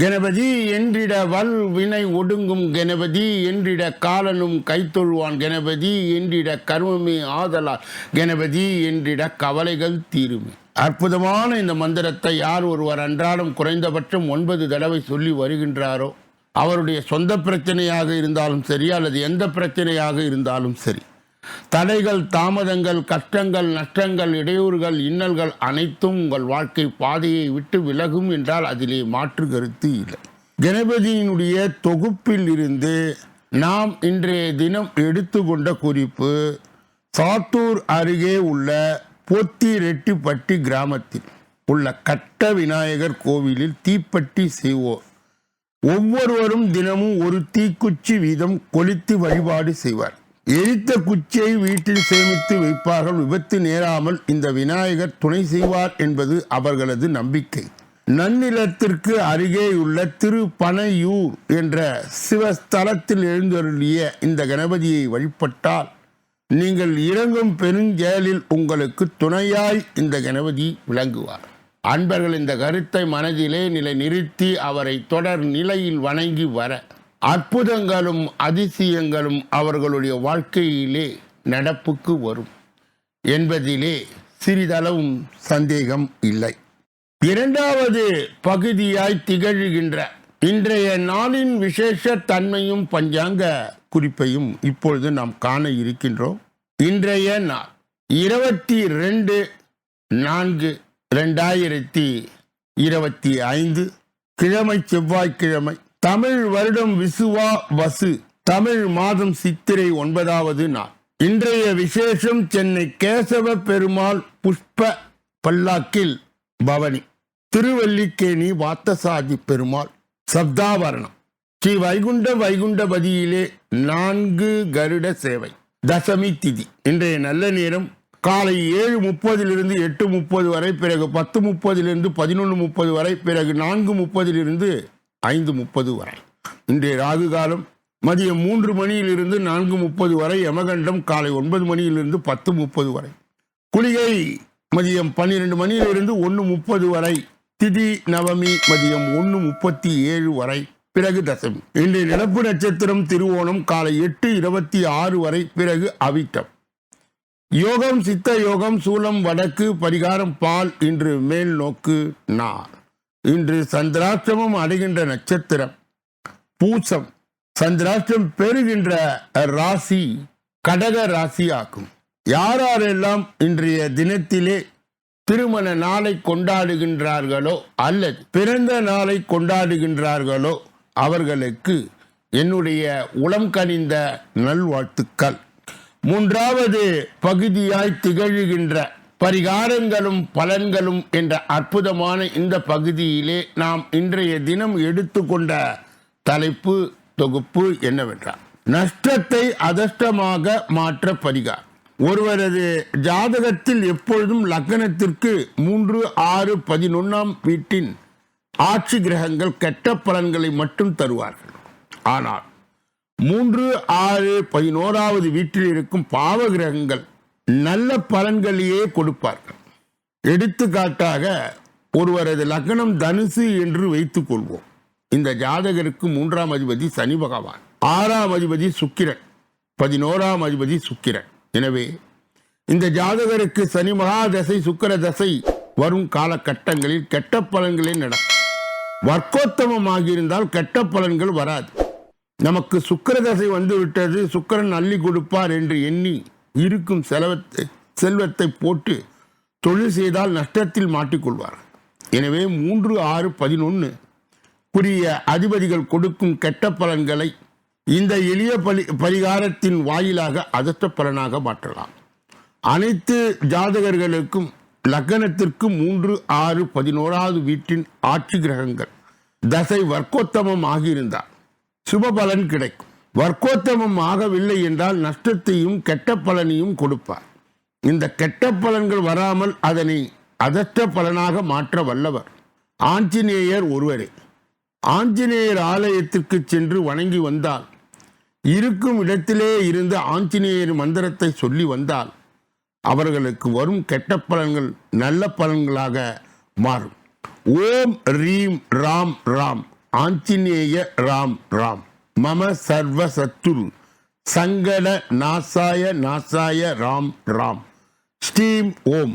கணபதி என்றிட வல் வினை ஒடுங்கும் கணபதி என்றிட காலனும் கைத்தொழுவான். கணபதி என்றிட கர்மமே ஆதலால். கணபதி என்றிட கவலைகள் தீருமே. அற்புதமான இந்த மந்திரத்தை யார் ஒருவர் அன்றாடம் குறைந்தபட்சம் ஒன்பது தடவை சொல்லி வருகின்றாரோ அவருடைய சொந்த பிரச்சனையாக இருந்தாலும் சரி அல்லது எந்த பிரச்சனையாக இருந்தாலும் சரி தடைகள் தாமதங்கள் கஷ்டங்கள் நஷ்டங்கள் இடையூறுகள் இன்னல்கள் அனைத்தும் உங்கள் வாழ்க்கை பாதையை விட்டு விலகும் என்றால் அதிலே மாற்று கருத்து இல்லை. கணபதியினுடைய தொகுப்பில் இருந்து நாம் இன்றைய தினம் எடுத்துக்கொண்ட குறிப்பு சாத்தூர் அருகே உள்ள போத்தி ரெட்டிப்பட்டி கிராமத்தில் உள்ள கட்ட விநாயகர் கோவிலில் தீப்பட்டி செய்வோர். ஒவ்வொருவரும் தினமும் ஒரு தீக்குச்சி வீதம் கொளுத்தி வழிபாடு செய்வார். எரித்த குச்சியை வீட்டில் சேமித்து வைப்பார்கள். விபத்து நேராமல் இந்த விநாயகர் துணை செய்வார் என்பது அவர்களது நம்பிக்கை. நன்னிலத்திற்கு அருகேயுள்ள திருப்பனையூர் என்ற சிவஸ்தலத்தில் எழுந்தருளிய இந்த கணபதியை வழிபட்டால் நீங்கள் இறங்கும் பெருஞ்செயலில் உங்களுக்கு துணையாய் இந்த கணபதி விளங்குவார். அன்பர்கள் இந்த கருத்தை மனதிலே நிலை நிறுத்தி அவரை தொடர் நிலையில் வணங்கி வர அற்புதங்களும் அதிசயங்களும் அவர்களுடைய வாழ்க்கையிலே நடப்புக்கு வரும் என்பதிலே சிறிதளவும் சந்தேகம் இல்லை. இரண்டாவது பகுதியாய் திகழ்கின்ற இன்றைய நாளின் விசேஷ தன்மையும் பஞ்சாங்க குறிப்பையும் இப்பொழுது நாம் காண இருக்கின்றோம். இன்றைய நாள் இருபத்தி ரெண்டு நான்கு ரெண்டாயிரத்தி இருபத்தி ஐந்து கிழமை செவ்வாய்க்கிழமை தமிழ் வருடம் விசுவா வசு தமிழ் மாதம் சித்திரை ஒன்பதாவது நாள். இன்றைய விசேஷம் சென்னை கேசவ பெருமாள் புஷ்ப பல்லாக்கில் பவனி திருவல்லிக்கேணி வாத்தசாதி பெருமாள் சப்தாவரணம். ஸ்ரீ வைகுண்ட வைகுண்டபதியிலே நான்கு கருட சேவை தசமி திதி. இன்றைய நல்ல நேரம் காலை ஏழு முப்பதிலிருந்து எட்டு முப்பது வரை பிறகு பத்து முப்பதிலிருந்து பதினொன்று முப்பது வரை பிறகு நான்கு முப்பதிலிருந்து ஐந்து முப்பது வரை. இன்றைய ராகு காலம் மதியம் மூன்று மணியிலிருந்து நான்கு முப்பது வரை யமகண்டம் காலை ஒன்பது மணியிலிருந்து பத்து முப்பது வரை. குளிகை மதியம் பன்னிரெண்டு மணியிலிருந்து ஒன்று முப்பது வரை. திதி நவமி மதியம் ஒன்று முப்பத்தி ஏழு வரை. பிறகு தசமி. இன்றைய நிலப்பு நட்சத்திரம் திருவோணம் காலை எட்டு இருபத்தி ஆறு வரை. பிறகு அவிட்டம். யோகம் சித்த யோகம் சூலம் வடக்கு பரிகாரம் பால் இன்று மேல் நோக்கு நார். இன்று சந்திராஷ்டமம் அடைகின்ற நட்சத்திரம். பூசம். சந்திராஷ்டம் பெறுகின்ற ராசி கடக ராசி ஆகும் யாரெல்லாம் இன்றைய தினத்திலே திருமண நாளை கொண்டாடுகின்றார்களோ அல்லது பிறந்த நாளை கொண்டாடுகின்றார்களோ அவர்களுக்கு என்னுடைய உளம் கனிந்த நல்வாழ்த்துக்கள். மூன்றாவது பகுதியாய் திகழ்கின்ற பரிகாரங்களும் பலன்களும் என்ற அற்புதமான இந்த பகுதியிலே நாம் இன்றைய தினம் எடுத்துக்கொண்ட தலைப்பு தொகுப்பு என்னவென்றால் நஷ்டத்தை அதஷ்டமாக மாற்ற பரிகாரம். ஒருவரது ஜாதகத்தில் எப்பொழுதும் லக்னத்திற்கு மூன்று ஆறு பதினொன்னாம் வீட்டின் ஆட்சி கிரகங்கள் கெட்ட பலன்களை மட்டும் தருவார்கள். ஆனால் மூன்று ஆறு பதினோராவது வீட்டில் இருக்கும் பாவ கிரகங்கள் நல்ல பலன்களையே கொடுப்பார்கள். எடுத்துக்காட்டாக ஒருவரது லக்னம் தனுசு என்று வைத்துக் கொள்வோம். இந்த ஜாதகருக்கு மூன்றாம் அதிபதி சனி பகவான் ஆறாம் அதிபதி சுக்கிரன் பதினோராம் அதிபதி சுக்கிரன். எனவே இந்த ஜாதகருக்கு சனி மகா தசை சுக்கர தசை வரும் காலகட்டங்களில் கெட்ட பலன்களே நடக்கும். வர்க்கோத்தமமாகியிருந்தால் கெட்ட பலன்கள் வராது. நமக்கு சுக்கர தசை வந்து விட்டது சுக்கிரன் அள்ளி கொடுப்பார் என்று எண்ணி இருக்கும் செலவத்தை செல்வத்தை போட்டு தொழில் செய்தால் நஷ்டத்தில் மாட்டிக்கொள்வார் எனவே மூன்று ஆறு பதினொன்று புரிய அதிபதிகள் கொடுக்கும் கெட்ட பலன்களை இந்த எளிய பலி பரிகாரத்தின் வாயிலாக அதற்ற பலனாக மாற்றலாம். அனைத்து ஜாதகர்களுக்கும் லக்னத்திற்கு மூன்று ஆறு பதினோராவது வீட்டின் ஆட்சி கிரகங்கள் தசை வர்க்கோத்தமம் ஆகியிருந்தார் சுப பலன் கிடைக்கும். வர்க்கோத்தமம் ஆகவில்லை என்றால் நஷ்டத்தையும் கெட்ட பலனையும் கொடுப்பார். இந்த கெட்ட பலன்கள் வராமல் அதனை அதற்ற பலனாக மாற்ற வல்லவர். ஆஞ்சநேயர் ஒருவரே ஆஞ்சநேயர் ஆலயத்திற்கு சென்று வணங்கி வந்தால் இருக்கும் இடத்திலே இருந்து ஆஞ்சநேயர் மந்திரத்தை சொல்லி வந்தால் அவர்களுக்கு வரும் கெட்ட பலன்கள் நல்ல பலன்களாக மாறும். ஓம் ரீம் ராம் ராம் ஆஞ்சநேய ராம் ராம். மம சர்வ சத்துரு சங்கட நாசாய நாசாய ராம் ராம். ஸ்ரீம் ஓம்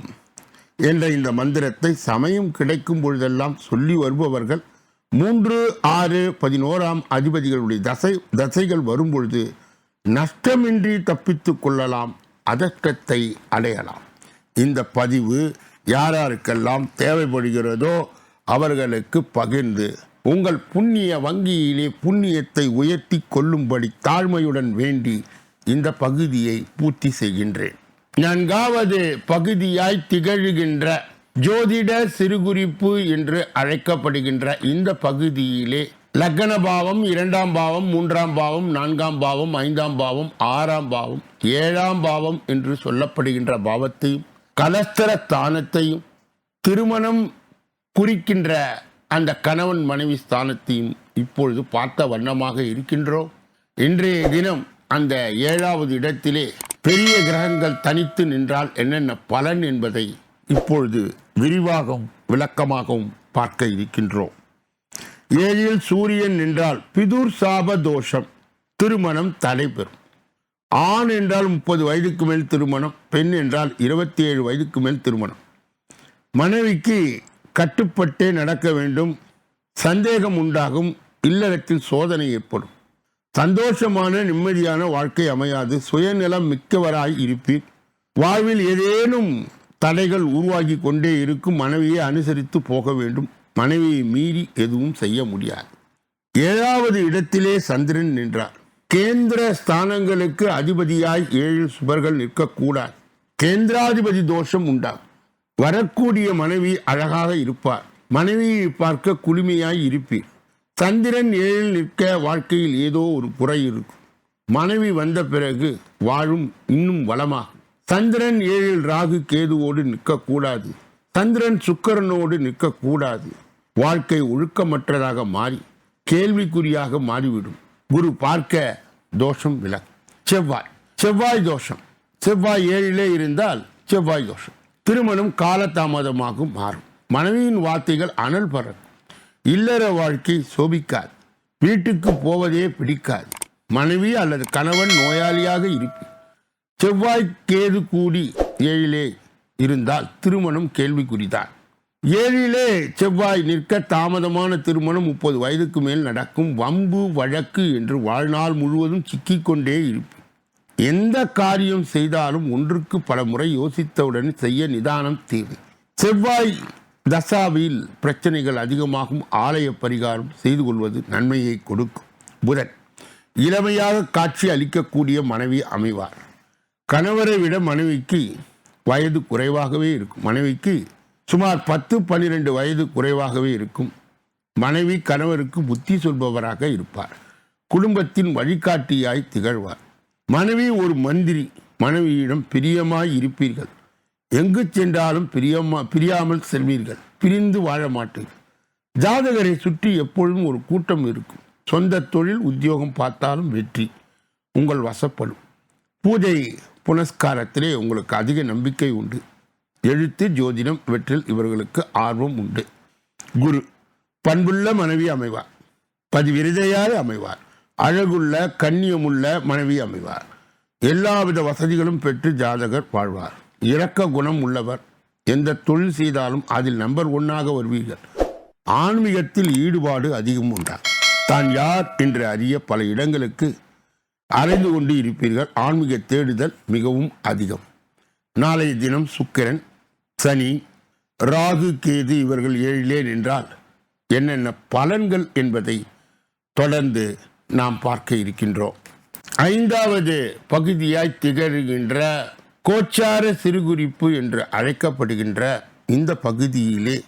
என்ற இந்த மந்திரத்தை சமயம் கிடைக்கும் பொழுதெல்லாம் சொல்லி வருபவர்கள் மூன்று ஆறு பதினோராம் அதிபதிகளுடைய தசை தசைகள் வரும்பொழுது நஷ்டமின்றி தப்பித்து கொள்ளலாம் அதற்கத்தை அடையலாம். இந்த பதிவு யாராருக்கெல்லாம் தேவைப்படுகிறதோ அவர்களுக்கு பகிர்ந்து உங்கள் புண்ணிய வங்கியிலே புண்ணியத்தை உயர்த்தி கொள்ளும்படி தாழ்மையுடன் வேண்டி இந்த பகுதியை பூர்த்தி செய்கின்றேன். நான்காவது பகுதியாய் திகழ்கின்ற ஜோதிட சிறுகுறிப்பு என்று அழைக்கப்படுகின்ற இந்த பகுதியிலே லக்ன பாவம் இரண்டாம் பாவம் மூன்றாம் பாவம் நான்காம் பாவம் ஐந்தாம் பாவம் ஆறாம் பாவம் ஏழாம் பாவம் என்று சொல்லப்படுகின்ற பாவத்தையும் கலஸ்தர தானத்தையும் திருமணம் குறிக்கின்ற அந்த கணவன் மனைவி ஸ்தானத்தையும் இப்பொழுது பார்த்த வண்ணமாக இருக்கின்றோம் இன்றைய தினம் அந்த ஏழாவது இடத்திலே பெரிய கிரகங்கள் தனித்து நின்றால் என்னென்ன பலன் என்பதை இப்பொழுது விரிவாகவும் விளக்கமாகவும் பார்க்க இருக்கின்றோம். ஏழில் சூரியன் நின்றால் பிதுர் சாப தோஷம் திருமணம் தடைபெறும் ஆண் என்றால் முப்பது வயதுக்கு மேல் திருமணம் பெண் என்றால் இருபத்தி ஏழு வயதுக்கு மேல் திருமணம். மனைவிக்கு கட்டுப்பட்டே நடக்க வேண்டும். சந்தேகம் உண்டாகும். இல்லறத்தில் சோதனை ஏற்படும். சந்தோஷமான நிம்மதியான வாழ்க்கை அமையாது. சுயநலம் மிக்கவராய் இருப்பீர். வாழ்வில் ஏதேனும் தடைகள் உருவாகி கொண்டே இருக்கும். மனைவியை அனுசரித்து போக வேண்டும். மனைவியை மீறி எதுவும் செய்ய முடியாது. ஏழாவது இடத்திலே சந்திரன் நின்றார். கேந்திர ஸ்தானங்களுக்கு அதிபதியாய் ஏழு சுபர்கள் நிற்கக்கூடாது. கேந்திராதிபதி தோஷம் உண்டாகும். வரக்கூடிய மனைவி அழகாக இருப்பார். மனைவியை பார்க்க குளுமையாய் இருப்பீர். சந்திரன் ஏழில் நிற்க வாழ்க்கையில் ஏதோ ஒரு குறை இருக்கும். மனைவி வந்த பிறகு வாழும் இன்னும் வளமாகும். சந்திரன் ஏழில் ராகு கேதுவோடு நிற்கக்கூடாது. சந்திரன் சுக்கரனோடு நிற்கக்கூடாது. வாழ்க்கை ஒழுக்கமற்றதாக மாறி கேள்விக்குறியாக மாறிவிடும். குரு பார்க்க தோஷம் விலகும். செவ்வாய் செவ்வாய் தோஷம். செவ்வாய் ஏழிலே இருந்தால் செவ்வாய் தோஷம். திருமணம் காலதாமதமாக மாறும். மனைவியின் வார்த்தைகள் அனல் பறக்கும். இல்லற வாழ்க்கை சோபிக்காது. வீட்டுக்கு போவதே பிடிக்காது. மனைவி அல்லது கணவன் நோயாளியாக இருக்கும் செவ்வாய் கேது கூடி ஏழிலே இருந்தால் திருமணம் கேள்விக்குறிதான். ஏழிலே செவ்வாய் நிற்க தாமதமான திருமணம் முப்பது வயதுக்கு மேல் நடக்கும் வம்பு வழக்கு என்று வாழ்நாள் முழுவதும் சிக்கிக்கொண்டே இருப்பேன் எந்த காரியம் செய்தாலும் ஒன்றுக்கு பல முறை யோசித்தவுடன் செய்ய நிதானம் தேவை. செவ்வாய் தசாவில் பிரச்சனைகள் அதிகமாகும் ஆலய பரிகாரம் செய்து கொள்வது நன்மையை கொடுக்கும். புதன் இளமையாக காட்சி அளிக்கக்கூடிய மனைவி அமைவார். கணவரை விட மனைவிக்கு வயது குறைவாகவே இருக்கும். மனைவிக்கு சுமார் பத்து பன்னிரெண்டு வயது குறைவாகவே இருக்கும். மனைவி கணவருக்கு புத்தி சொல்பவராக இருப்பார். குடும்பத்தின் வழிகாட்டியாய் திகழ்வார். மனைவி ஒரு மந்திரி மனைவியிடம் பிரியமாய் இருப்பீர்கள். எங்கு சென்றாலும் பிரியமா பிரியாமல் செல்வீர்கள். பிரிந்து வாழ மாட்டீர்கள் ஜாதகரை சுற்றி எப்பொழுதும் ஒரு கூட்டம் இருக்கும். சொந்த தொழில் உத்தியோகம் பார்த்தாலும் வெற்றி. உங்கள் வசப்படும். பூஜை புனஸ்காரத்திலே உங்களுக்கு அதிக நம்பிக்கை உண்டு. எழுத்து ஜோதிடம் இவற்றில் இவர்களுக்கு ஆர்வம் உண்டு. குரு பண்புள்ள மனைவி அமைவார். பதிவிருதையாறு அமைவார். அழகுள்ள கண்ணியமுள்ள மனைவி அமைவார். எல்லாவித வசதிகளும் பெற்று ஜாதகர் வாழ்வார். இரக்க குணம் உள்ளவர். எந்த தொழில் செய்தாலும் அதில் நம்பர் ஒன்னாக வருவீர்கள். ஆன்மீகத்தில் ஈடுபாடு அதிகம் உண்டா? தான் யார் என்று அறிய பல இடங்களுக்கு அறிந்து கொண்டு இருப்பீர்கள். ஆன்மீக தேடுதல் மிகவும் அதிகம். நாளைய தினம் சுக்கிரன் சனி ராகு கேது இவர்கள் ஏழிலே நின்றால் என்னென்ன பலன்கள் என்பதை தொடர்ந்து நாம் பார்க்க இருக்கின்றோம். ஐந்தாவது பகுதியாய் திகழ்கின்ற கோச்சார சிறுகுறிப்பு என்று அழைக்கப்படுகின்ற இந்த பகுதியிலே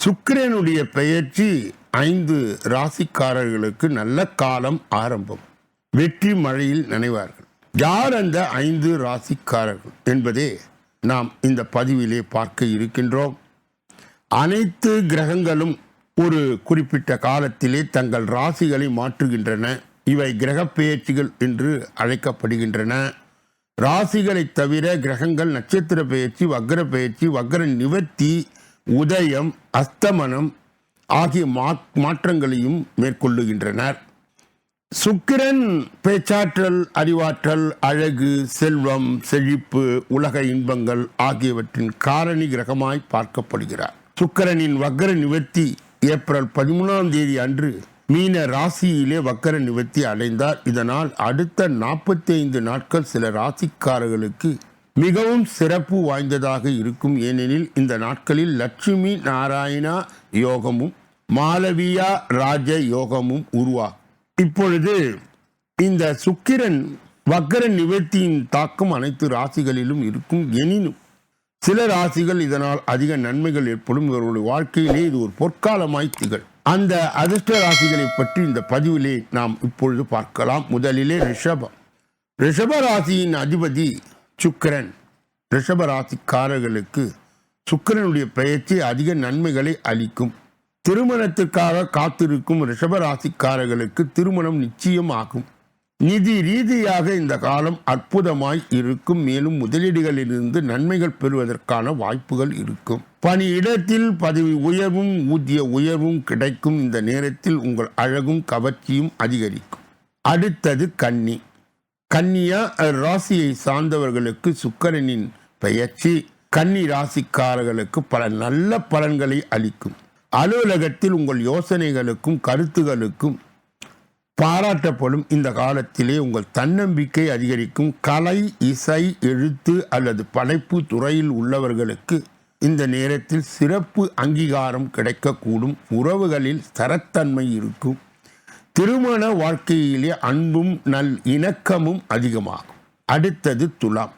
சுக்கிரனுடைய பெயர்ச்சி ஐந்து ராசிக்காரர்களுக்கு நல்ல காலம் ஆரம்பம். வெற்றி மழையில் நினைவார்கள். யார் அந்த ஐந்து ராசிக்காரர்கள் என்பதே நாம் இந்த பதிவிலே பார்க்க இருக்கின்றோம். அனைத்து கிரகங்களும் ஒரு குறிப்பிட்ட காலத்திலே தங்கள் ராசிகளை மாற்றுகின்றன. இவை கிரகப் பெயர்ச்சிகள் என்று அழைக்கப்படுகின்றன. ராசிகளைத் தவிர கிரகங்கள் நட்சத்திர பெயர்ச்சி வக்ர பெயர்ச்சி வக்ர நிவர்த்தி உதயம் அஸ்தமனம் ஆகிய மா- மாற்றங்களையும் மேற்கொள்ளுகின்றனர். சுக்கிரன் பேச்சாற்றல் அறிவாற்றல் அழகு செல்வம் செழிப்பு உலக இன்பங்கள் ஆகியவற்றின் காரணி கிரகமாய் பார்க்கப்படுகிறார். சுக்கிரனின் வக்கர நிவர்த்தி ஏப்ரல் பதிமூணாம் தேதி அன்று மீன ராசியிலே வக்கர நிவர்த்தி அடைந்தார். இதனால் அடுத்த நாற்பத்தி ஐந்து நாட்கள் சில ராசிக்காரர்களுக்கு மிகவும் சிறப்பு வாய்ந்ததாக இருக்கும். ஏனெனில் இந்த நாட்களில் லட்சுமி நாராயணா யோகமும் மாலவியா ராஜ யோகமும் உருவா. இப்பொழுது இந்த சுக்கிரன் வக்கர நிவர்த்தியின் தாக்கம் அனைத்து ராசிகளிலும் இருக்கும். எனினும் சில ராசிகள் இதனால் அதிக நன்மைகள் ஏற்படும். இவர்களுடைய வாழ்க்கையிலே இது ஒரு பொற்காலமாய் திகழ் அந்த அதிர்ஷ்ட ராசிகளை பற்றி இந்த பதிவிலே நாம் இப்பொழுது பார்க்கலாம். முதலிலே ரிஷபம். ரிஷப ராசியின் அதிபதி சுக்கிரன். ரிஷப ராசிக்காரர்களுக்கு சுக்கிரனுடைய பெயர்ச்சி அதிக நன்மைகளை அளிக்கும். திருமணத்திற்காக காத்திருக்கும் ரிஷப ராசிக்காரர்களுக்கு திருமணம் நிச்சயம் ஆகும் நிதி ரீதியாக இந்த காலம் அற்புதமாய் இருக்கும். மேலும் முதலீடுகளிலிருந்து நன்மைகள் பெறுவதற்கான வாய்ப்புகள் இருக்கும். பணியிடத்தில் பதவி உயர்வும் ஊதிய உயர்வும் கிடைக்கும். இந்த நேரத்தில் உங்கள் அழகும் கவர்ச்சியும் அதிகரிக்கும். அடுத்தது கன்னி. கன்னியா ராசியை சார்ந்தவர்களுக்கு சுக்கரனின் பெயர்ச்சி கன்னி ராசிக்காரர்களுக்கு பல நல்ல பலன்களை அளிக்கும். அலுவலகத்தில் உங்கள் யோசனைகளுக்கும் கருத்துகளுக்கும் பாராட்டப்படும் இந்த காலத்திலே உங்கள் தன்னம்பிக்கை அதிகரிக்கும். கலை இசை எழுத்து அல்லது படைப்பு துறையில் உள்ளவர்களுக்கு இந்த நேரத்தில் சிறப்பு அங்கீகாரம் கிடைக்கக்கூடும். உறவுகளில் ஸ்தரத்தன்மை இருக்கும். திருமண வாழ்க்கையிலே அன்பும் நல் இணக்கமும் அதிகமாகும். அடுத்தது துலாம்.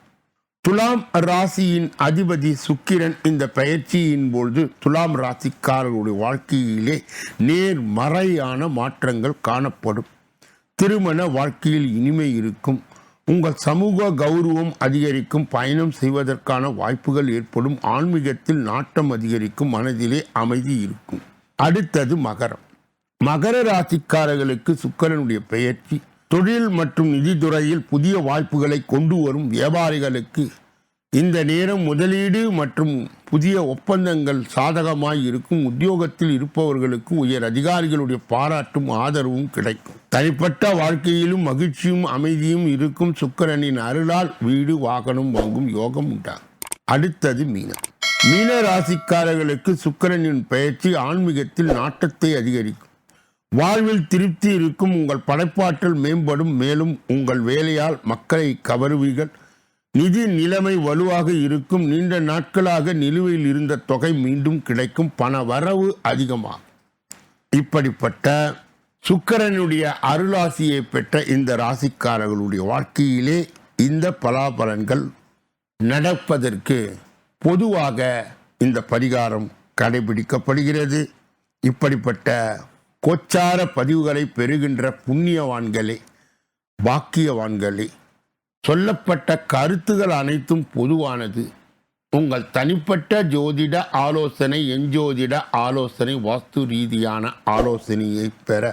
துலாம் ராசியின் அதிபதி சுக்கிரன் இந்த பயிற்சியின் பொழுது துலாம் ராசிக்காரர்களுடைய வாழ்க்கையிலே நேர்மறையான மாற்றங்கள் காணப்படும். திருமண வாழ்க்கையில் இனிமை இருக்கும். உங்கள் சமூக கௌரவம் அதிகரிக்கும். பயணம் செய்வதற்கான வாய்ப்புகள் ஏற்படும். ஆன்மீகத்தில் நாட்டம் அதிகரிக்கும். மனதிலே அமைதி இருக்கும். அடுத்தது மகரம். மகர ராசிக்காரர்களுக்கு சுக்கரனுடைய பெயர்ச்சி தொழில் மற்றும் நிதித்துறையில் புதிய வாய்ப்புகளை கொண்டு வரும் வியாபாரிகளுக்கு இந்த நேரம் முதலீடு மற்றும் புதிய ஒப்பந்தங்கள் சாதகமாய் இருக்கும் உத்தியோகத்தில் இருப்பவர்களுக்கு உயர் அதிகாரிகளுடைய பாராட்டும் ஆதரவும் கிடைக்கும். தனிப்பட்ட வாழ்க்கையிலும் மகிழ்ச்சியும் அமைதியும் இருக்கும் சுக்கரனின் அருளால் வீடு வாகனம் வாங்கும் யோகம் உண்டாகும். அடுத்தது மீனம். மீன ராசிக்காரர்களுக்கு சுக்கரனின் பயிற்சி ஆன்மீகத்தில் நாட்டத்தை அதிகரிக்கும். வாழ்வில் திருப்தி இருக்கும் உங்கள் படைப்பாற்றல் மேம்படும் மேலும் உங்கள் வேலையால் மக்களை கவருவீர்கள். நிதி நிலைமை வலுவாக இருக்கும். நீண்ட நாட்களாக நிலுவையில் இருந்த தொகை மீண்டும் கிடைக்கும். பண வரவு அதிகமாகும். இப்படிப்பட்ட சுக்கரனுடைய அருளாசியை பெற்ற இந்த ராசிக்காரர்களுடைய வாழ்க்கையிலே இந்த பலாபலன்கள் நடப்பதற்கு பொதுவாக இந்த பரிகாரம் கடைபிடிக்கப்படுகிறது. இப்படிப்பட்ட கோச்சார பதிவுகளை பெறுகின்ற புண்ணியவான்களே பாக்கியவான்களே சொல்லப்பட்ட கருத்துகள் அனைத்தும் பொதுவானது. உங்கள் தனிப்பட்ட ஜோதிட ஆலோசனை எஞ்சோதிட ஆலோசனை வாஸ்து ரீதியான ஆலோசனையை பெற.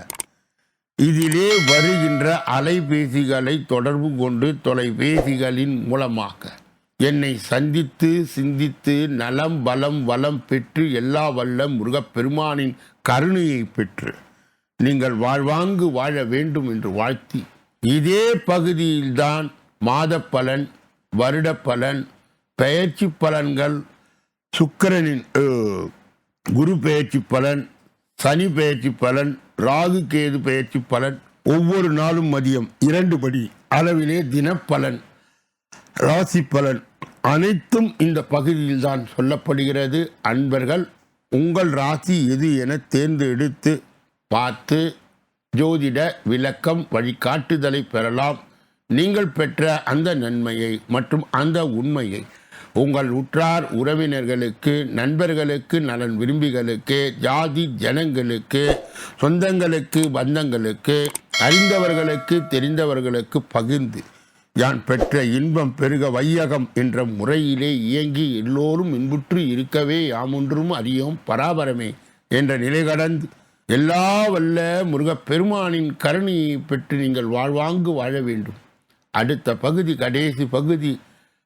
இதிலே வருகின்ற அலைபேசிகளை தொடர்பு கொண்டு தொலைபேசிகளின் மூலமாக என்னை சந்தித்து சிந்தித்து நலம் பலம் வளம் பெற்று எல்லா வல்ல முருகப்பெருமானின் கருணையை பெற்று நீங்கள் வாழ்வாங்கு வாழ வேண்டும் என்று வாழ்த்தி இதே பகுதியில்தான் மாத பலன் வருட பெயர்ச்சி பலன்கள் சுக்கிரனின் குரு பெயர்ச்சி பலன் சனி பெயர்ச்சி பலன் ராகு கேது பெயர்ச்சி பலன் ஒவ்வொரு நாளும் மதியம் இரண்டு படி அளவிலே தினப்பலன் ராசி பலன். அனைத்தும் இந்த பகுதியில் தான் சொல்லப்படுகிறது. அன்பர்கள் உங்கள் ராசி எது என தேர்ந்தெடுத்து பார்த்து ஜோதிட விளக்கம் வழிகாட்டுதலை பெறலாம். நீங்கள் பெற்ற அந்த நன்மையை மற்றும் அந்த உண்மையை உங்கள் உற்றார் உறவினர்களுக்கு நண்பர்களுக்கு நலன் விரும்பிகளுக்கு ஜாதி ஜனங்களுக்கு சொந்தங்களுக்கு பந்தங்களுக்கு அறிந்தவர்களுக்கு தெரிந்தவர்களுக்கு பகிர்ந்து யான் பெற்ற இன்பம் பெருக வையகம் என்ற முறையிலே இயங்கி எல்லோரும் இன்புற்று இருக்கவே யாமொன்றும் அறியோம் பராபரமே என்ற நிலை கடந்து எல்லா வல்ல முருகப்பெருமானின் கருணையை பெற்று நீங்கள் வாழ்வாங்கு வாழ வேண்டும். அடுத்த பகுதி கடைசி பகுதி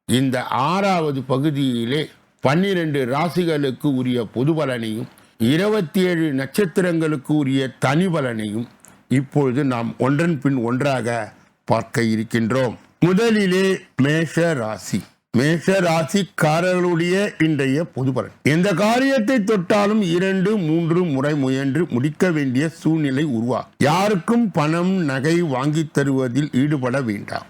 இந்த ஆறாவது பகுதியிலே பன்னிரண்டு ராசிகளுக்கு உரிய பொது பலனையும் இருபத்தி ஏழு நட்சத்திரங்களுக்கு உரிய தனி பலனையும் இப்பொழுது நாம் ஒன்றன் பின் ஒன்றாக பார்க்க இருக்கின்றோம். முதலிலே மேஷ ராசி. மேஷ ராசிக்காரர்களுடைய இன்றைய பொது பலன் எந்த காரியத்தை தொட்டாலும் இரண்டு மூன்று முறை முயன்று முடிக்க வேண்டிய சூழ்நிலை உருவாகும் யாருக்கும் பணம் நகை வாங்கித் தருவதில் ஈடுபட வேண்டாம்.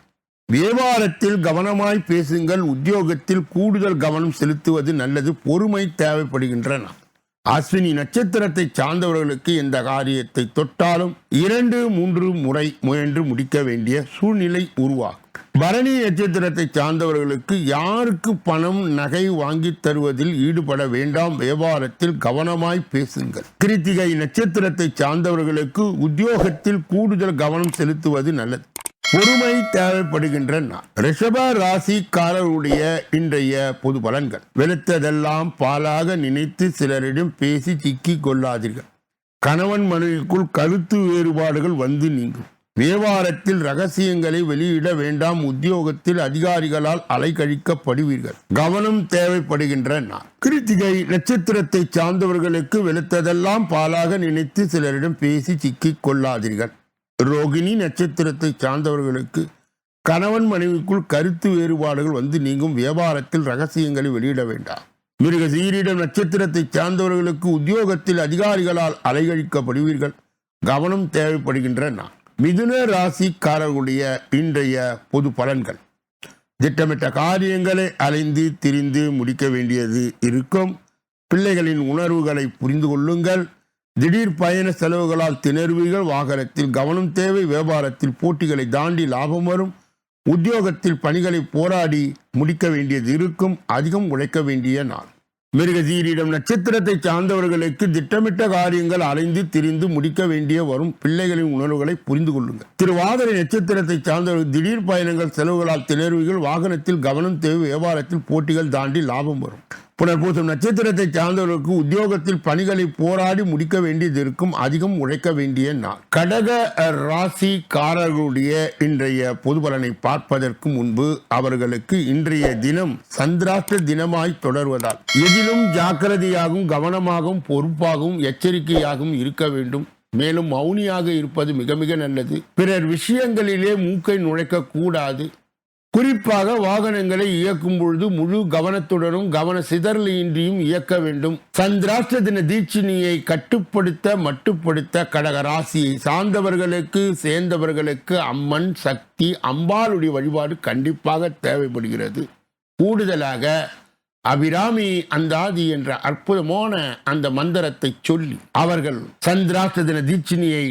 வியாபாரத்தில் கவனமாய் பேசுங்கள் உத்தியோகத்தில் கூடுதல் கவனம் செலுத்துவது நல்லது பொறுமை தேவைப்படுகின்றன. அஸ்வினி நட்சத்திரத்தை சார்ந்தவர்களுக்கு இந்த காரியத்தை தொட்டாலும் இரண்டு மூன்று முறை முயன்று முடிக்க வேண்டிய சூழ்நிலை உருவாகும். பரணி நட்சத்திரத்தை சார்ந்தவர்களுக்கு யாருக்கு பணம் நகை வாங்கித் தருவதில் ஈடுபட வேண்டாம் வியாபாரத்தில் கவனமாய் பேசுங்கள். கிருத்திகை நட்சத்திரத்தை சார்ந்தவர்களுக்கு உத்தியோகத்தில் கூடுதல் கவனம் செலுத்துவது நல்லது. பொறுமை தேவைப்படுகின்ற நாள். ரிஷப ராசிக்காரருடைய இன்றைய பொது பலன்கள். வெளுத்ததெல்லாம் பாலாக நினைத்து சிலரிடம் பேசி சிக்கி கொள்ளாதீர்கள். கணவன் மனைவிக்குள் கருத்து வேறுபாடுகள் வந்து நீங்கும். வியாபாரத்தில் ரகசியங்களை வெளியிட வேண்டாம். உத்தியோகத்தில் அதிகாரிகளால் அலைக்கழிக்கப்படுவீர்கள் கவனம் தேவைப்படுகின்ற நாள். கிருத்திகை நட்சத்திரத்தை சார்ந்தவர்களுக்கு வெளுத்ததெல்லாம் பாலாக நினைத்து சிலரிடம் பேசி சிக்கிக் கொள்ளாதீர்கள். ரோகிணி நட்சத்திரத்தை சார்ந்தவர்களுக்கு கணவன் மனைவிக்குள் கருத்து வேறுபாடுகள் வந்து நீங்கும். வியாபாரத்தில் ரகசியங்களை வெளியிட வேண்டாம். மிருக சீரிடம் நட்சத்திரத்தை சார்ந்தவர்களுக்கு உத்தியோகத்தில் அதிகாரிகளால் அலைகழிக்கப்படுவீர்கள். கவனம் தேவைப்படுகின்ற நான் மிதுன ராசிக்காரர்களுடைய இன்றைய பொது பலன்கள். திட்டமிட்ட காரியங்களை அலைந்து திரிந்து முடிக்க வேண்டியது இருக்கும். பிள்ளைகளின் உணர்வுகளை புரிந்து கொள்ளுங்கள். திடீர் பயண செலவுகளால் திணறுவீர்கள். வாகனத்தில் கவனம் தேவை. வியாபாரத்தில் போட்டிகளை தாண்டி லாபம் வரும். உத்தியோகத்தில் பணிகளை போராடி முடிக்க வேண்டியது இருக்கும். அதிகம் உழைக்க வேண்டிய நாள். மிருகசீரிடம் நட்சத்திரத்தை சார்ந்தவர்களுக்கு திட்டமிட்ட காரியங்கள் அலைந்து திரிந்து முடிக்க வேண்டிய வரும். பிள்ளைகளின் உணர்வுகளை புரிந்து கொள்ளுங்கள். திருவாதிரை நட்சத்திரத்தை சார்ந்தவர்கள் திடீர் பயணங்கள் செலவுகளால் திணறுவீர்கள். வாகனத்தில் கவனம் தேவை. வியாபாரத்தில் போட்டிகள் தாண்டி லாபம் வரும். புனர்பூசம் நட்சத்திரத்தை சார்ந்தவர்களுக்கு உத்தியோகத்தில் பணிகளை போராடி முடிக்க வேண்டியது இருக்கும் அதிகம் உழைக்க வேண்டிய நாள். கடக ராசிக்காரர்களுடைய இன்றைய பொது பலனை பார்ப்பதற்கு முன்பு அவர்களுக்கு இன்றைய தினம் சந்திராஷ்ட தினமாய் தொடர்வதால் எதிலும் ஜாக்கிரதையாகவும் கவனமாகவும் பொறுப்பாகவும் எச்சரிக்கையாகவும் இருக்க வேண்டும். மேலும் மௌனியாக இருப்பது மிக மிக நல்லது. பிறர் விஷயங்களிலே மூக்கை நுழைக்க கூடாது. குறிப்பாக வாகனங்களை இயக்கும் பொழுது முழு கவனத்துடனும் கவன சிதறலின்றியும் இயக்க வேண்டும். சந்திராஷ்ட தின தீட்சிணியை கட்டுப்படுத்த மட்டுப்படுத்த கடக ராசியை சார்ந்தவர்களுக்கு சேர்ந்தவர்களுக்கு அம்மன் சக்தி அம்பாளுடைய வழிபாடு கண்டிப்பாக தேவைப்படுகிறது. கூடுதலாக அபிராமி அந்தாதி என்ற அற்புதமான அந்த மந்திரத்தை சொல்லி அவர்கள் சந்திராஷ்ட தின தீட்சிணியை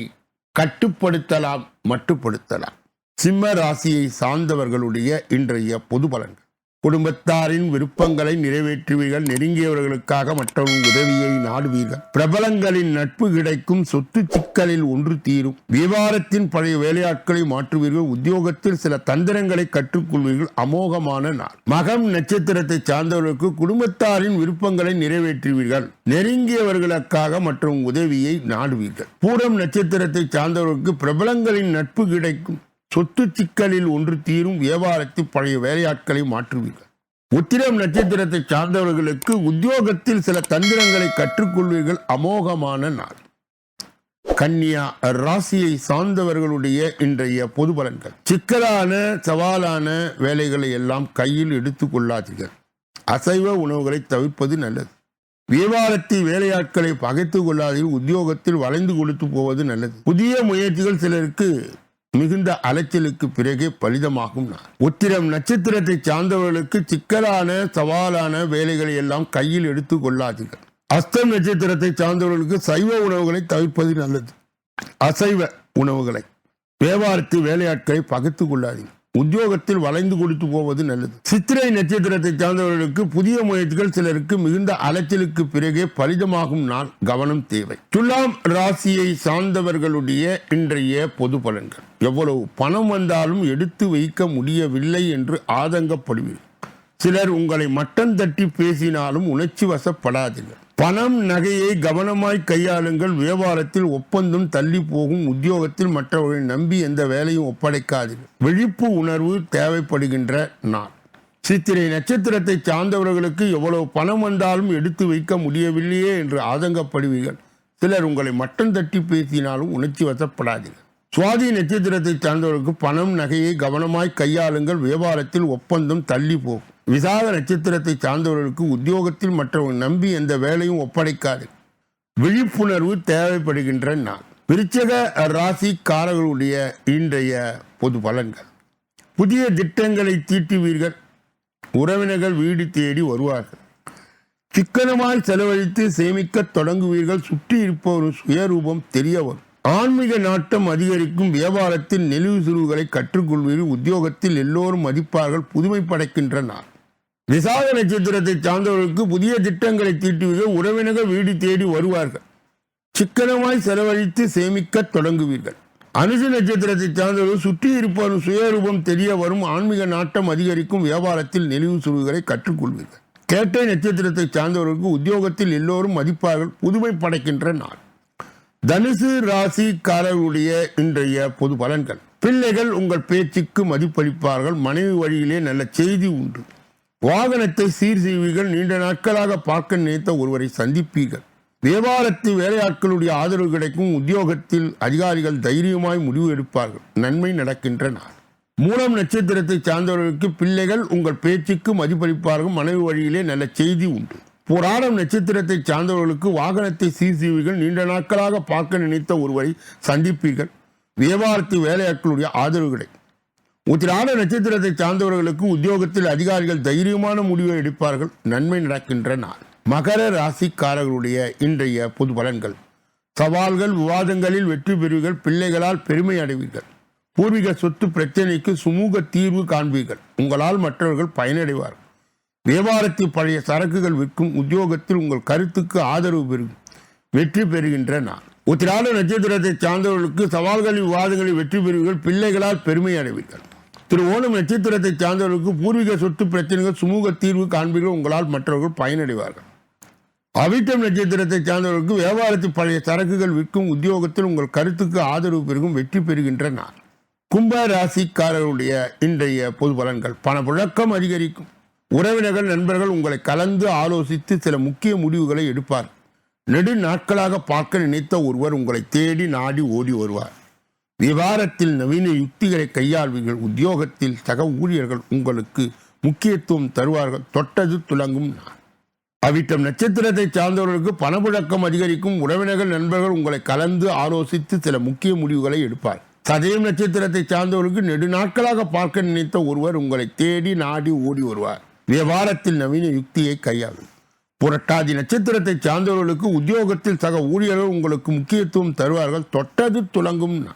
கட்டுப்படுத்தலாம் மட்டுப்படுத்தலாம். சிம்ம ராசியை சார்ந்தவர்களுடைய இன்றைய பொது பலன்கள். குடும்பத்தாரின் விருப்பங்களை நிறைவேற்றுவீர்கள் நெருங்கியவர்களுக்காக மற்றவர்கள் உதவியை நாடுவீர்கள். பிரபலங்களின் நட்பு கிடைக்கும் சொத்து சிக்கலில் ஒன்று தீரும். வியாபாரத்தின் பழைய வேலையாட்களை மாற்றுவீர்கள் உத்தியோகத்தில் சில தந்திரங்களை கற்றுக்கொள்வீர்கள். அமோகமான நாள். மகம் நட்சத்திரத்தை சார்ந்தவர்களுக்கு குடும்பத்தாரின் விருப்பங்களை நிறைவேற்றுவீர்கள் நெருங்கியவர்களுக்காக மற்றும் உதவியை நாடுவீர்கள். பூரம் நட்சத்திரத்தை சார்ந்தவர்களுக்கு பிரபலங்களின் நட்பு கிடைக்கும் சொத்து சிக்கலில் ஒன்று தீரும் வியாபாரத்தில் பழைய வேலையாட்களை மாற்றுவீர்கள். உத்திரம் நட்சத்திரத்தை சார்ந்தவர்களுக்கு உத்தியோகத்தில் சில தந்திரங்களை கற்றுக்கொள்வீர்கள். அமோகமான நாள். கன்னியா ராசியை சார்ந்தவர்களுடைய இன்றைய பொது பலன்கள். சிக்கலான சவாலான வேலைகளை எல்லாம் கையில் எடுத்துக் கொள்ளாதீர்கள். அசைவ உணவுகளை தவிர்ப்பது நல்லது. வியாபாரத்தில் வேலையாட்களை பகைத்து கொள்ளாதீர்கள். உத்தியோகத்தில் வளைந்து கொடுத்து போவது நல்லது. புதிய முயற்சிகள் சிலருக்கு மிகுந்த அலைச்சலுக்கு பிறகே பலிதமாகும் உத்திரம் நட்சத்திரத்தை சார்ந்தவர்களுக்கு சிக்கலான சவாலான வேலைகளை எல்லாம் கையில் எடுத்து கொள்ளாதீர்கள். அஸ்தம் நட்சத்திரத்தை சார்ந்தவர்களுக்கு சைவ உணவுகளை தவிர்ப்பது நல்லது. அசைவ உணவுகளை வியாபாரத்தில் வேலையாட்களை பகைத்துக் கொள்ளாதீர்கள் உத்தியோகத்தில் வளைந்து கொடுத்து போவது நல்லது. சித்திரை நட்சத்திரத்தை சார்ந்தவர்களுக்கு புதிய முயற்சிகள் சிலருக்கு மிகுந்த அலைச்சலுக்கு பிறகே பலிதமாகும் நான். கவனம் தேவை. துலாம் ராசியை சார்ந்தவர்களுடைய இன்றைய பொது பலன்கள். எவ்வளவு பணம் வந்தாலும் எடுத்து வைக்க முடியவில்லை என்று ஆதங்கப்படுவீர்கள் சிலர் உங்களை மட்டம் தட்டி பேசினாலும் உணர்ச்சி வசப்படாதீர்கள். பணம் நகையை கவனமாய் கையாளுங்கள். வியாபாரத்தில் ஒப்பந்தம் தள்ளி போகும். உத்தியோகத்தில் மற்றவர்களை நம்பி எந்த வேலையும் ஒப்படைக்காதீர்கள். விழிப்பு உணர்வு தேவைப்படுகின்ற நாள். சித்திரை நட்சத்திரத்தை சார்ந்தவர்களுக்கு எவ்வளவு பணம் வந்தாலும் எடுத்து வைக்க முடியவில்லையே என்று ஆதங்கப்படுவீர்கள். சிலர் உங்களை மட்டம் தட்டி பேசினாலும் உணர்ச்சி வசப்படாதீர்கள். சுவாதி நட்சத்திரத்தை சார்ந்தவர்களுக்கு பணம் நகையை கவனமாய் கையாளுங்கள். வியாபாரத்தில் ஒப்பந்தம் தள்ளி போகும் விசாக நட்சத்திரத்தை சார்ந்தவர்களுக்கு உத்தியோகத்தில் மற்றவர்கள் நம்பி எந்த வேலையும் ஒப்படைக்காது. விழிப்புணர்வு தேவைப்படுகின்ற நான் விருச்சக ராசிக்காரர்களுடைய இன்றைய பொது பலன்கள். புதிய திட்டங்களை தீட்டுவீர்கள். உறவினர்கள் வீடு தேடி வருவார்கள். சிக்கனமாய் செலவழித்து சேமிக்க தொடங்குவீர்கள். சுற்றி இருப்பவரும் சுயரூபம் தெரிய வரும். ஆன்மீக நாட்டம் அதிகரிக்கும் வியாபாரத்தில் நெளிவு சுருவுகளை கற்றுக்கொள்வீர்கள் உத்தியோகத்தில் எல்லோரும் மதிப்பார்கள் புதுமை படைக்கின்ற நாள் விசாக நட்சத்திரத்தை சார்ந்தவர்களுக்கு புதிய திட்டங்களை தீட்டுவீர்கள் உறவினர்கள் வீடு தேடி வருவார்கள். சிக்கனமாய் செலவழித்து சேமிக்க தொடங்குவீர்கள். அனுசு நட்சத்திரத்தை சார்ந்தவர்கள் சுற்றி இருப்பவரும் சுயரூபம் தெரிய வரும் ஆன்மீக நாட்டம் அதிகரிக்கும் வியாபாரத்தில் நெளிவு சுருவுகளை கற்றுக்கொள்வீர்கள். கேட்டை நட்சத்திரத்தை சார்ந்தவர்களுக்கு உத்தியோகத்தில் எல்லோரும் மதிப்பார்கள் புதுமை படைக்கின்ற நாள் தனுசு ராசிக்காரர்களுடைய இன்றைய பொது பலன்கள். பிள்ளைகள் உங்கள் பேச்சுக்கு மதிப்பளிப்பார்கள். மனைவி வழியிலே நல்ல செய்தி உண்டு. வாகனத்தை சீர் செய்வீர்கள். நீண்ட நாட்களாக பார்க்க நினைத்த ஒருவரை சந்திப்பீர்கள். தேவாலயத்து வேலையாட்களுடைய ஆதரவு கிடைக்கும். உத்தியோகத்தில் அதிகாரிகள் தைரியமாய் முடிவு எடுப்பார்கள். நன்மை நடக்கின்றன. மூலம் நட்சத்திரத்தை சார்ந்தவர்களுக்கு பிள்ளைகள் உங்கள் பேச்சுக்கு மதிப்பளிப்பார்கள். மனைவி வழியிலே நல்ல செய்தி உண்டு. புராணம் நட்சத்திரத்தை சார்ந்தவர்களுக்கு வாகனத்தை சிசிவிகள் நீண்ட நாட்களாக பார்க்க நினைத்த ஒருவரை சந்திப்பீர்கள். வியாபாரத்து வேலையாட்களுடைய ஆதரவு கிடைக்கும் உத்திராட நட்சத்திரத்தை சார்ந்தவர்களுக்கு உத்தியோகத்தில் அதிகாரிகள் தைரியமான முடிவை எடுப்பார்கள். நன்மை நடக்கின்ற நாள். மகர ராசிக்காரர்களுடைய இன்றைய பொது பலன்கள். சவால்கள் விவாதங்களில் வெற்றி பெறுவீர்கள். பிள்ளைகளால் பெருமை அடைவீர்கள். பூர்வீக சொத்து பிரச்சனைக்கு சுமூக தீர்வு காண்பீர்கள். உங்களால் மற்றவர்கள் பயனடைவார்கள். வியாபாரத்தில் பழைய சரக்குகள் விற்கும் உத்தியோகத்தில் உங்கள் கருத்துக்கு ஆதரவு பெறும் வெற்றி பெறுகின்ற நான் உத்திராட நட்சத்திரத்தை சார்ந்தவர்களுக்கு சவால்களின் விவாதங்களில் வெற்றி பெறுவீர்கள் பிள்ளைகளால் பெருமை அடைவீர்கள். திரு. ஓணம் நட்சத்திரத்தை சார்ந்தவர்களுக்கு பூர்வீக சொத்து பிரச்சனைகள் சுமூக தீர்வு காண்பீர்கள் உங்களால் மற்றவர்கள் பயனடைவார்கள். அவிட்டம் நட்சத்திரத்தை சார்ந்தவர்களுக்கு வியாபாரத்தில் பழைய சரக்குகள் விற்கும் உத்தியோகத்தில் உங்கள் கருத்துக்கு ஆதரவு பெருகும் வெற்றி பெறுகின்ற நான் கும்ப ராசிக்காரர்களுடைய இன்றைய பொது பலன்கள். பணப்புழக்கம் அதிகரிக்கும். உறவினர்கள் நண்பர்கள் உங்களை கலந்து ஆலோசித்து சில முக்கிய முடிவுகளை எடுப்பார். நெடு நாட்களாக பார்க்க நினைத்த ஒருவர் உங்களை தேடி நாடி ஓடி வருவார். விவாரத்தில் நவீன யுக்திகளை கையாள்வீர்கள். உத்தியோகத்தில் சக ஊழியர்கள் உங்களுக்கு முக்கியத்துவம் தருவார்கள். தொட்டது துலங்கும் அவிட்டம் நட்சத்திரத்தை சார்ந்தவர்களுக்கு பணப்புழக்கம் அதிகரிக்கும். உறவினர்கள் நண்பர்கள் உங்களை கலந்து ஆலோசித்து சில முக்கிய முடிவுகளை எடுப்பார். சதயம் நட்சத்திரத்தை சார்ந்தவர்களுக்கு நெடு நாட்களாக பார்க்க நினைத்த ஒருவர் உங்களை தேடி நாடி ஓடி வருவார். வியாபாரத்தில் நவீன யுக்தியை கையாளும். புரட்டாதி நட்சத்திரத்தை சார்ந்தவர்களுக்கு உத்தியோகத்தில் சக ஊழியர்கள் உங்களுக்கு முக்கியத்துவம் தருவார்கள். தொட்டது துலங்கும்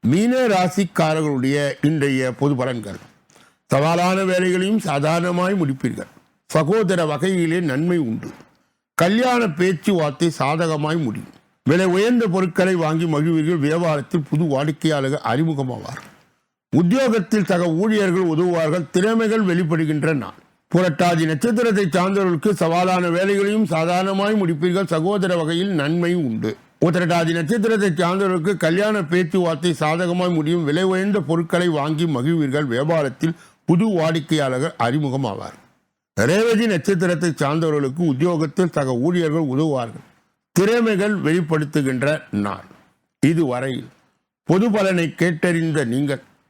மீன ராசிக்காரர்களுடைய இன்றைய பொது பலன்கள். சவாலான வேலைகளையும் சாதாரணமாய் முடிப்பீர்கள். சகோதர வகையிலே நன்மை உண்டு. கல்யாண பேச்சுவார்த்தை சாதகமாய் முடியும். விலை உயர்ந்த பொருட்களை வாங்கி மகிழ்வீர்கள். வியாபாரத்தில் புது வாடிக்கையாளர்கள் அறிமுகமாவார் உத்தியோகத்தில் சக ஊழியர்கள் உதவுவார்கள். திறமைகள் வெளிப்படுகின்ற நாள் புரட்டாதி நட்சத்திரத்தை சார்ந்தவர்களுக்கு சவாலான வேலைகளையும் சாதாரணமாய் முடிப்பீர்கள். சகோதர வகையில் நன்மை உண்டு. உத்திரட்டாதி நட்சத்திரத்தை சார்ந்தவர்களுக்கு கல்யாண பேச்சுவார்த்தை சாதகமாய் முடியும். விலை உயர்ந்த பொருட்களை வாங்கி மகிழ்வீர்கள். வியாபாரத்தில் புது வாடிக்கையாளர்கள் அறிமுகமாவார். ரேவதி நட்சத்திரத்தை சார்ந்தவர்களுக்கு உத்தியோகத்தில் சக ஊழியர்கள் உதவுவார்கள். திறமைகள் வெளிப்படுத்துகின்ற நாள். இதுவரையில் பொது பலனை கேட்டறிந்த நீங்கள்